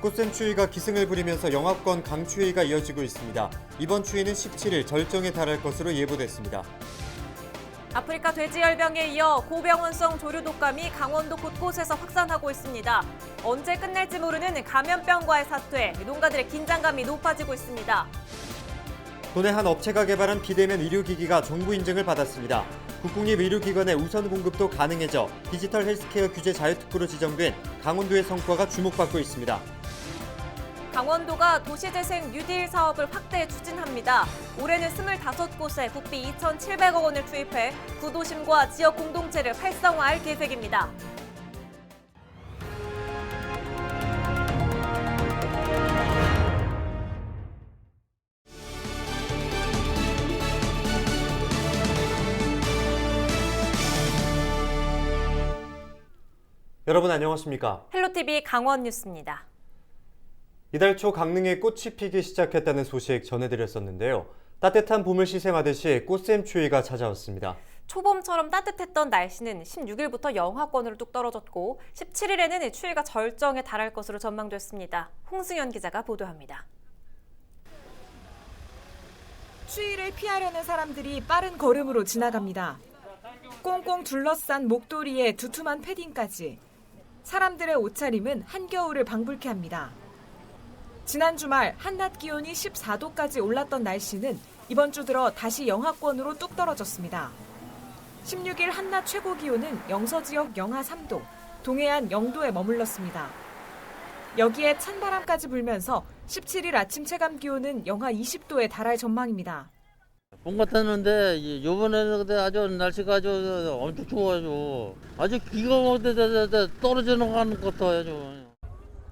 꽃샘 추위가 기승을 부리면서 영하권 강추위가 이어지고 있습니다. 이번 추위는 17일 절정에 달할 것으로 예보됐습니다. 아프리카 돼지열병에 이어 고병원성 조류 독감이 강원도 곳곳에서 확산하고 있습니다. 언제 끝날지 모르는 감염병과의 사투에 농가들의 긴장감이 높아지고 있습니다. 도내 한 업체가 개발한 비대면 의료기기가 정부 인증을 받았습니다. 국공립 의료기관의 우선 공급도 가능해져 디지털 헬스케어 규제 자유특구로 지정된 강원도의 성과가 주목받고 있습니다. 강원도가 도시재생 뉴딜 사업을 확대 추진합니다. 올해는 25곳에 국비 2,700억 원을 투입해 구도심과 지역 공동체를 활성화할 계획입니다. 여러분 안녕하십니까? 헬로티비 강원 뉴스입니다. 이달 초 강릉에 꽃이 피기 시작했다는 소식 전해드렸었는데요. 따뜻한 봄을 시샘하듯이 꽃샘 추위가 찾아왔습니다. 초봄처럼 따뜻했던 날씨는 16일부터 영하권으로 뚝 떨어졌고 17일에는 추위가 절정에 달할 것으로 전망됐습니다. 홍승현 기자가 보도합니다. 추위를 피하려는 사람들이 빠른 걸음으로 지나갑니다. 꽁꽁 둘러싼 목도리에 두툼한 패딩까지 사람들의 옷차림은 한겨울을 방불케 합니다. 지난 주말 한낮 기온이 14도까지 올랐던 날씨는 이번 주 들어 다시 영하권으로 뚝 떨어졌습니다. 16일 한낮 최고 기온은 영서 지역 영하 3도, 동해안 0도에 머물렀습니다. 여기에 찬바람까지 불면서 17일 아침 체감 기온은 영하 20도에 달할 전망입니다. 봄 같았는데 이- 요번에는 근데 아주 날씨가 아주 엄청 추워가지고 아주 기가 막히게 떨어지는 것 같아요.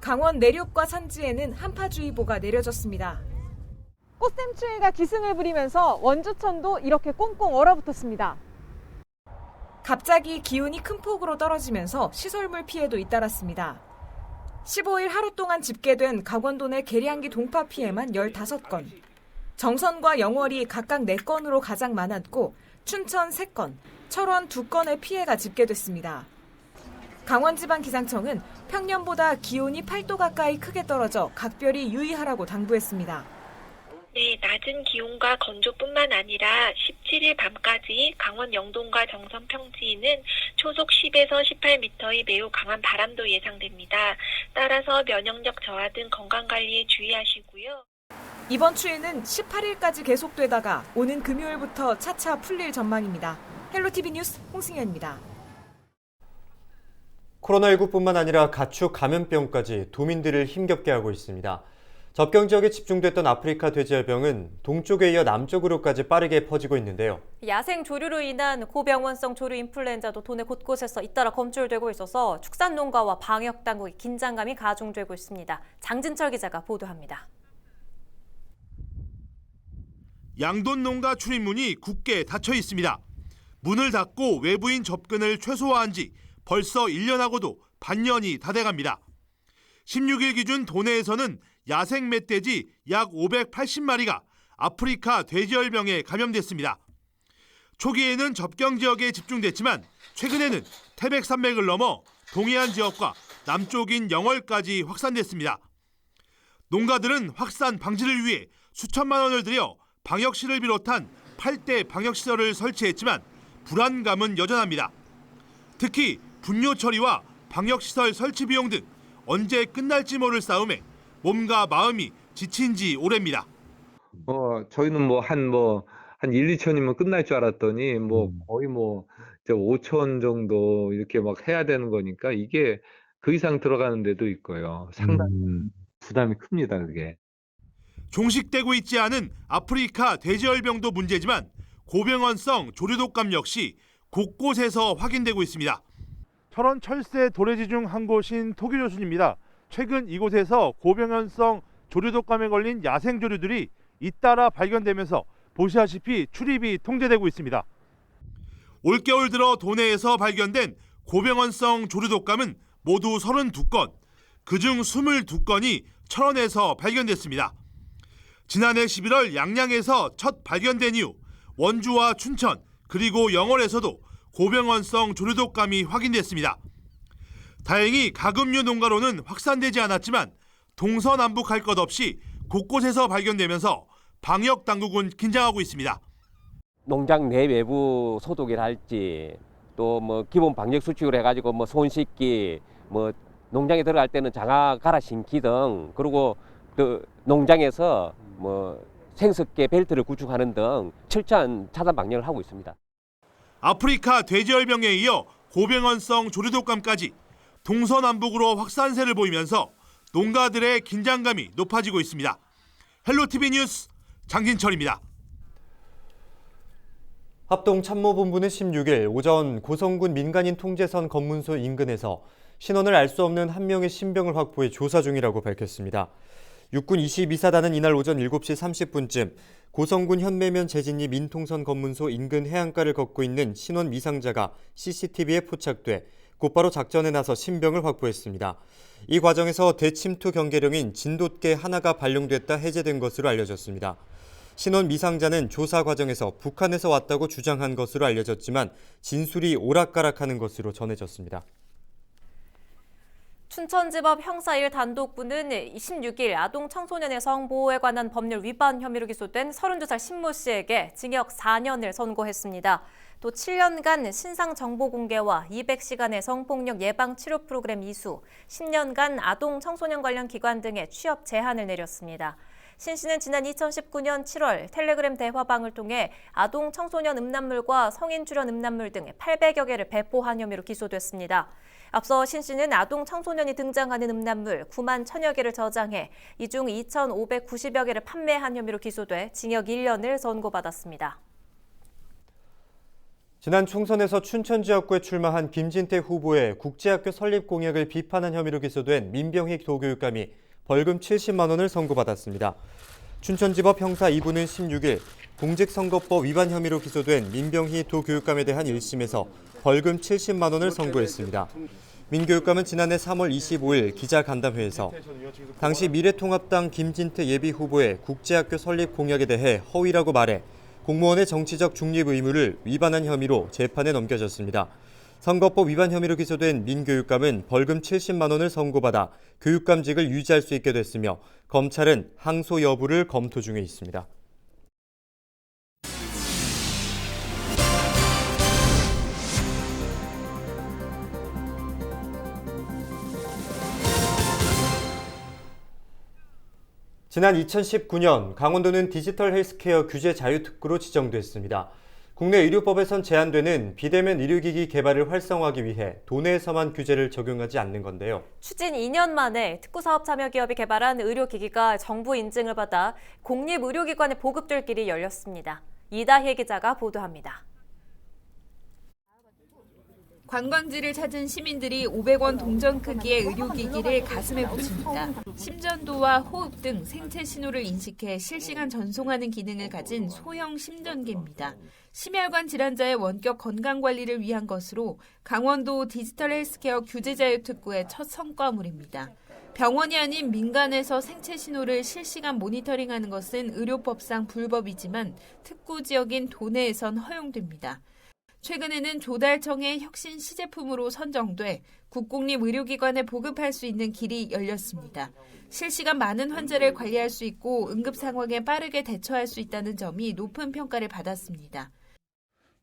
강원 내륙과 산지에는 한파주의보가 내려졌습니다. 꽃샘추위가 기승을 부리면서 원주천도 이렇게 꽁꽁 얼어붙었습니다. 갑자기 기온이 큰 폭으로 떨어지면서 시설물 피해도 잇따랐습니다. 15일 하루 동안 집계된 강원도 내 계량기 동파 피해만 15건, 정선과 영월이 각각 4건으로 가장 많았고 춘천 3건, 철원 2건의 피해가 집계됐습니다. 강원지방기상청은 평년보다 기온이 8도 가까이 크게 떨어져 각별히 유의하라고 당부했습니다. 네, 낮은 기온과 건조뿐만 아니라 17일 밤까지 강원 영동과 정선 평지에는 초속 10에서 18m의 매우 강한 바람도 예상됩니다. 따라서 면역력 저하 등 건강 관리에 주의하시고요. 이번 추위는 18일까지 계속되다가 오는 금요일부터 차차 풀릴 전망입니다. 헬로티비 뉴스 홍승현입니다. 코로나19뿐만 아니라 가축 감염병까지 도민들을 힘겹게 하고 있습니다. 접경 지역에 집중됐던 아프리카 돼지열병은 동쪽에 이어 남쪽으로까지 빠르게 퍼지고 있는데요. 야생 조류로 인한 고병원성 조류 인플루엔자도 도내 곳곳에서 잇따라 검출되고 있어서 축산 농가와 방역 당국의 긴장감이 가중되고 있습니다. 장진철 기자가 보도합니다. 양돈 농가 출입문이 굳게 닫혀 있습니다. 문을 닫고 외부인 접근을 최소화한 지 벌써 1년하고도 반년이 다 돼갑니다. 16일 기준 도내에서는 야생 멧돼지 약 580마리가 아프리카 돼지열병에 감염됐습니다. 초기에는 접경 지역에 집중됐지만 최근에는 태백 산맥을 넘어 동해안 지역과 남쪽인 영월까지 확산됐습니다. 농가들은 확산 방지를 위해 수천만 원을 들여 방역실을 비롯한 8대 방역시설을 설치했지만 불안감은 여전합니다. 특히 분뇨 처리와 방역시설 설치 비용 등 언제 끝날지 모를 싸움에 몸과 마음이 지친 지 오래입니다. 어, 저희는 뭐 한 뭐 한 1, 2천이면 끝날 줄 알았더니 뭐 음. 거의 뭐 이제 5천 정도 이렇게 막 해야 되는 거니까 이게 그 이상 들어가는 데도 있고요. 상당히 음. 부담이 큽니다, 그게. 종식되고 있지 않은 아프리카 돼지열병도 문제지만 고병원성 조류독감 역시 곳곳에서 확인되고 있습니다. 철원 철새 도래지 중 한 곳인 토기조순입니다. 최근 이곳에서 고병현성 조류독감에 걸린 야생 조류들이 잇따라 발견되면서 보시다시피 출입이 통제되고 있습니다. 올겨울 들어 도내에서 발견된 고병원성 조류독감은 모두 32건, 그중 22건이 철원에서 발견됐습니다. 지난해 11월 양양에서 첫 발견된 이후 원주와 춘천 그리고 영월에서도 고병원성 조류독감이 확인됐습니다. 다행히 가금류 농가로는 확산되지 않았지만 동서남북 할 것 없이 곳곳에서 발견되면서 방역 당국은 긴장하고 있습니다. 농장 내 외부 소독이라 할지 또 뭐 기본 방역 수칙으로 해가지고 뭐 손 씻기 뭐 농장에 들어갈 때는 장화 갈아 신기 등 그리고 그 농장에서 뭐 생석계 벨트를 구축하는 등 철저한 차단 방역을 하고 있습니다. 아프리카 돼지열병에 이어 고병원성 조류독감까지 동서남북으로 확산세를 보이면서 농가들의 긴장감이 높아지고 있습니다. 헬로티비 뉴스 장진철입니다. 합동참모본부는 16일 오전 고성군 민간인 통제선 검문소 인근에서 신원을 알 수 없는 한 명의 신병을 확보해 조사 중이라고 밝혔습니다. 육군 22사단은 이날 오전 7시 30분쯤 고성군 현매면 재진리 민통선 검문소 인근 해안가를 걷고 있는 신원 미상자가 CCTV에 포착돼 곧바로 작전에 나서 신병을 확보했습니다. 이 과정에서 대침투 경계령인 진돗개 하나가 발령됐다 해제된 것으로 알려졌습니다. 신원 미상자는 조사 과정에서 북한에서 왔다고 주장한 것으로 알려졌지만 진술이 오락가락하는 것으로 전해졌습니다. 춘천지법 형사 1 단독부는 16일 아동 청소년의 성보호에 관한 법률 위반 혐의로 기소된 32살 신모 씨에게 징역 4년을 선고했습니다. 또 7년간 신상 정보 공개와 200시간의 성폭력 예방 치료 프로그램 이수, 10년간 아동 청소년 관련 기관 등의 취업 제한을 내렸습니다. 신 씨는 지난 2019년 7월 텔레그램 대화방을 통해 아동 청소년 음란물과 성인 출연 음란물 등 800여 개를 배포한 혐의로 기소됐습니다. 앞서 신 씨는 아동 청소년이 등장하는 음란물 9만 1000여 개를 저장해 이 중 2,590여 개를 판매한 혐의로 기소돼 징역 1년을 선고받았습니다. 지난 총선에서 춘천 지역구에 출마한 김진태 후보의 국제학교 설립 공약을 비판한 혐의로 기소된 민병희 도교육감이 벌금 70만 원을 선고받았습니다. 춘천지법 형사 2부는 16일 공직선거법 위반 혐의로 기소된 민병희 도교육감에 대한 1심에서 벌금 70만 원을 선고했습니다. 민 교육감은 지난해 3월 25일 기자간담회에서 당시 미래통합당 김진태 예비 후보의 국제학교 설립 공약에 대해 허위라고 말해 공무원의 정치적 중립 의무를 위반한 혐의로 재판에 넘겨졌습니다. 선거법 위반 혐의로 기소된 민 교육감은 벌금 70만 원을 선고받아 교육감직을 유지할 수 있게 됐으며 검찰은 항소 여부를 검토 중에 있습니다. 지난 2019년 강원도는 디지털 헬스케어 규제 자유특구로 지정됐습니다. 국내 의료법에선 제한되는 비대면 의료기기 개발을 활성화하기 위해 도내에서만 규제를 적용하지 않는 건데요. 추진 2년 만에 특구사업 참여 기업이 개발한 의료기기가 정부 인증을 받아 공립의료기관에 보급될 길이 열렸습니다. 이다혜 기자가 보도합니다. 관광지를 찾은 시민들이 500원 동전 크기의 의료기기를 가슴에 붙입니다. 심전도와 호흡 등 생체 신호를 인식해 실시간 전송하는 기능을 가진 소형 심전기입니다. 심혈관 질환자의 원격 건강 관리를 위한 것으로 강원도 디지털 헬스케어 규제 자유 특구의 첫 성과물입니다. 병원이 아닌 민간에서 생체 신호를 실시간 모니터링하는 것은 의료법상 불법이지만 특구 지역인 도내에선 허용됩니다. 최근에는 조달청의 혁신 시제품으로 선정돼 국공립 의료기관에 보급할 수 있는 길이 열렸습니다. 실시간 많은 환자를 관리할 수 있고 응급 상황에 빠르게 대처할 수 있다는 점이 높은 평가를 받았습니다.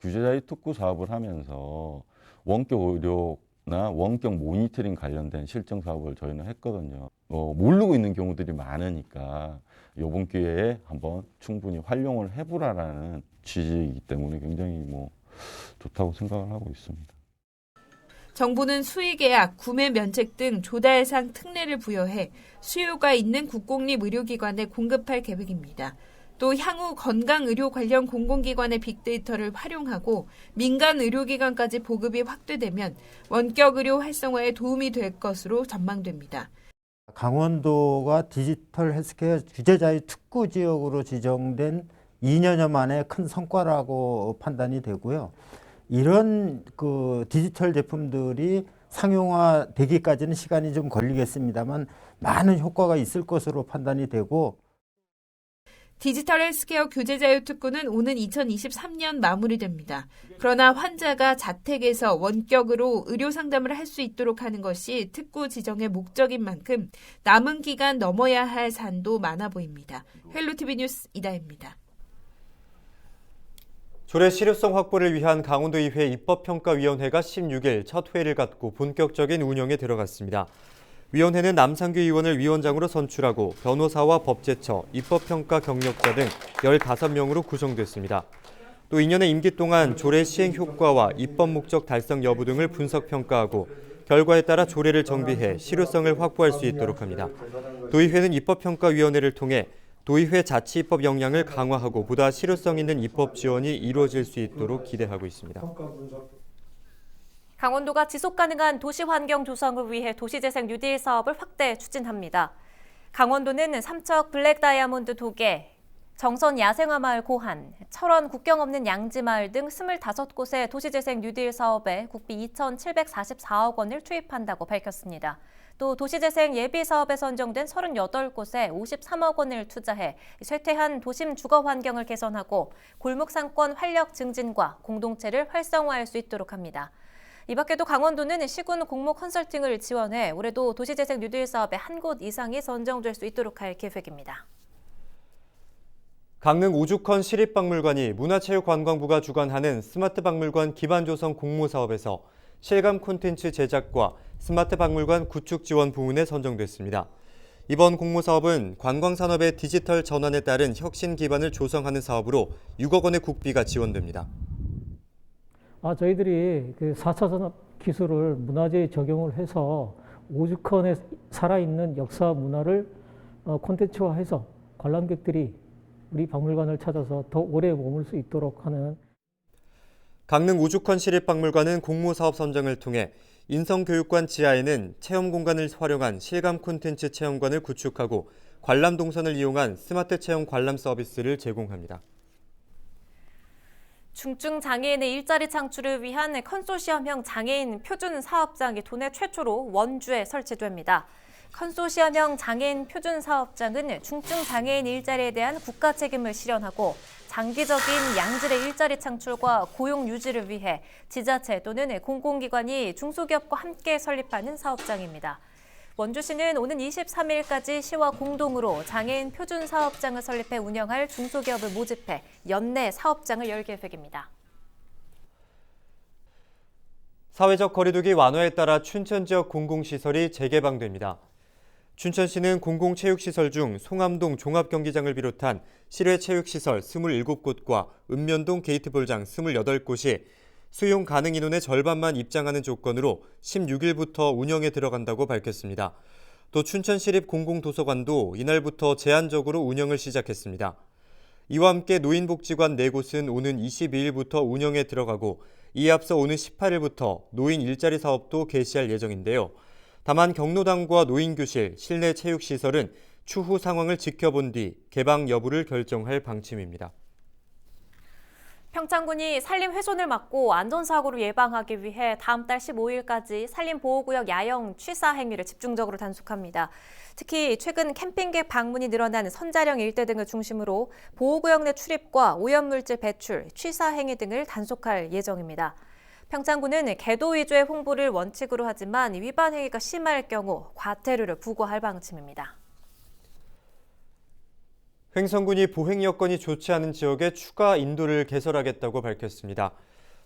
규제자의 특구 사업을 하면서 원격 의료나 원격 모니터링 관련된 실정 사업을 저희는 했거든요. 어, 모르고 있는 경우들이 많으니까 이번 기회에 한번 충분히 활용을 해보라라는 취지이기 때문에 굉장히 뭐 좋다고 생각을 하고 있습니다. 정부는 수의계약, 구매 면책 등 조달 상 특례를 부여해 수요가 있는 국공립 의료기관에 공급할 계획입니다. 또 향후 건강의료 관련 공공기관의 빅데이터를 활용하고 민간 의료기관까지 보급이 확대되면 원격 의료 활성화에 도움이 될 것으로 전망됩니다. 강원도가 디지털 헬스케어 규제자의 특구 지역으로 지정된 2년여 만에 큰 성과라고 판단이 되고요. 이런 그 디지털 제품들이 상용화 되기까지는 시간이 좀 걸리겠습니다만 많은 효과가 있을 것으로 판단이 되고 디지털 헬스케어 규제 자유 특구는 오는 2023년 마무리됩니다. 그러나 환자가 자택에서 원격으로 의료 상담을 할 수 있도록 하는 것이 특구 지정의 목적인 만큼 남은 기간 넘어야 할 산도 많아 보입니다. 헬로티비 뉴스 이다입니다. 조례 실효성 확보를 위한 강원도의회 입법평가위원회가 16일 첫 회의를 갖고 본격적인 운영에 들어갔습니다. 위원회는 남상규 의원을 위원장으로 선출하고 변호사와 법제처, 입법평가 경력자 등 15명으로 구성됐습니다. 또 2년의 임기 동안 조례 시행 효과와 입법 목적 달성 여부 등을 분석 평가하고 결과에 따라 조례를 정비해 실효성을 확보할 수 있도록 합니다. 도의회는 입법평가위원회를 통해 도의회 자치 입법 역량을 강화하고 보다 실효성 있는 입법 지원이 이루어질 수 있도록 기대하고 있습니다. 강원도가 지속 가능한 도시 환경 조성을 위해 도시재생 뉴딜 사업을 확대 추진합니다. 강원도는 삼척 블랙 다이아몬드 도계, 정선 야생화 마을 고한, 철원 국경 없는 양지 마을 등 25곳의 도시재생 뉴딜 사업에 국비 2,744억 원을 투입한다고 밝혔습니다. 또 도시재생 예비 사업에 선정된 38곳에 53억 원을 투자해 쇠퇴한 도심 주거 환경을 개선하고 골목 상권 활력 증진과 공동체를 활성화할 수 있도록 합니다. 이 밖에도 강원도는 시군 공모 컨설팅을 지원해 올해도 도시재생 뉴딜 사업에 한 곳 이상이 선정될 수 있도록 할 계획입니다. 강릉 오죽헌 시립박물관이 문화체육관광부가 주관하는 스마트 박물관 기반 조성 공모 사업에서 실감 콘텐츠 제작과 스마트 박물관 구축 지원 부문에 선정됐습니다. 이번 공모 사업은 관광 산업의 디지털 전환에 따른 혁신 기반을 조성하는 사업으로 6억 원의 국비가 지원됩니다. 아, 저희들이 그 4차 산업 기술을 문화재에 적용을 해서 오죽헌에 살아있는 역사 문화를 어, 콘텐츠화해서 관람객들이 우리 박물관을 찾아서 더 오래 머물 수 있도록 하는 강릉 오죽헌 시립박물관은 공모 사업 선정을 통해 인성교육관 지하에는 체험 공간을 활용한 실감 콘텐츠 체험관을 구축하고 관람 동선을 이용한 스마트 체험 관람 서비스를 제공합니다. 중증 장애인의 일자리 창출을 위한 컨소시엄형 장애인 표준 사업장이 도내 최초로 원주에 설치됩니다. 컨소시엄형 장애인 표준 사업장은 중증 장애인 일자리에 대한 국가 책임을 실현하고 장기적인 양질의 일자리 창출과 고용 유지를 위해 지자체 또는 공공기관이 중소기업과 함께 설립하는 사업장입니다. 원주시는 오는 23일까지 시와 공동으로 장애인 표준 사업장을 설립해 운영할 중소기업을 모집해 연내 사업장을 열 계획입니다. 사회적 거리두기 완화에 따라 춘천 지역 공공시설이 재개방됩니다. 춘천시는 공공체육시설 중 송암동 종합경기장을 비롯한 실외 체육시설 27곳과 읍면동 게이트볼장 28곳이 수용 가능 인원의 절반만 입장하는 조건으로 16일부터 운영에 들어간다고 밝혔습니다. 또 춘천시립 공공도서관도 이날부터 제한적으로 운영을 시작했습니다. 이와 함께 노인복지관 4곳은 오는 22일부터 운영에 들어가고 이에 앞서 오는 18일부터 노인 일자리 사업도 개시할 예정인데요. 다만 경로당과 노인교실, 실내 체육시설은 추후 상황을 지켜본 뒤 개방 여부를 결정할 방침입니다. 평창군이 산림 훼손을 막고 안전사고를 예방하기 위해 다음 달 15일까지 산림보호구역 야영 취사 행위를 집중적으로 단속합니다. 특히 최근 캠핑객 방문이 늘어난 선자령 일대 등을 중심으로 보호구역 내 출입과 오염물질 배출, 취사 행위 등을 단속할 예정입니다. 평창군은 개도 위주의 홍보를 원칙으로 하지만 위반 행위가 심할 경우 과태료를 부과할 방침입니다. 횡성군이 보행 여건이 좋지 않은 지역에 추가 인도를 개설하겠다고 밝혔습니다.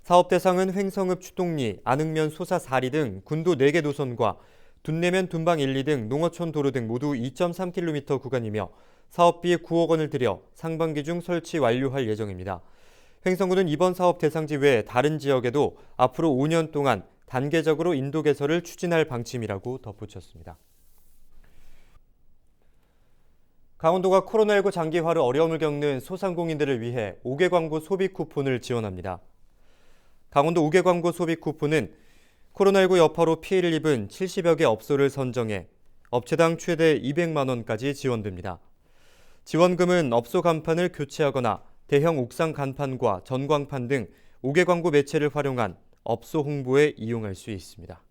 사업 대상은 횡성읍 추동리, 안흥면 소사 4리 등 군도 4개 노선과 둔내면 둔방 1, 2 등 농어촌 도로 등 모두 2.3km 구간이며 사업비에 9억 원을 들여 상반기 중 설치 완료할 예정입니다. 횡성군은 이번 사업 대상지 외 다른 지역에도 앞으로 5년 동안 단계적으로 인도 개설을 추진할 방침이라고 덧붙였습니다. 강원도가 코로나19 장기화로 어려움을 겪는 소상공인들을 위해 5개 광고 소비 쿠폰을 지원합니다. 강원도 5개 광고 소비 쿠폰은 코로나19 여파로 피해를 입은 70여 개 업소를 선정해 업체당 최대 200만 원까지 지원됩니다. 지원금은 업소 간판을 교체하거나 대형 옥상 간판과 전광판 등 5개 광고 매체를 활용한 업소 홍보에 이용할 수 있습니다.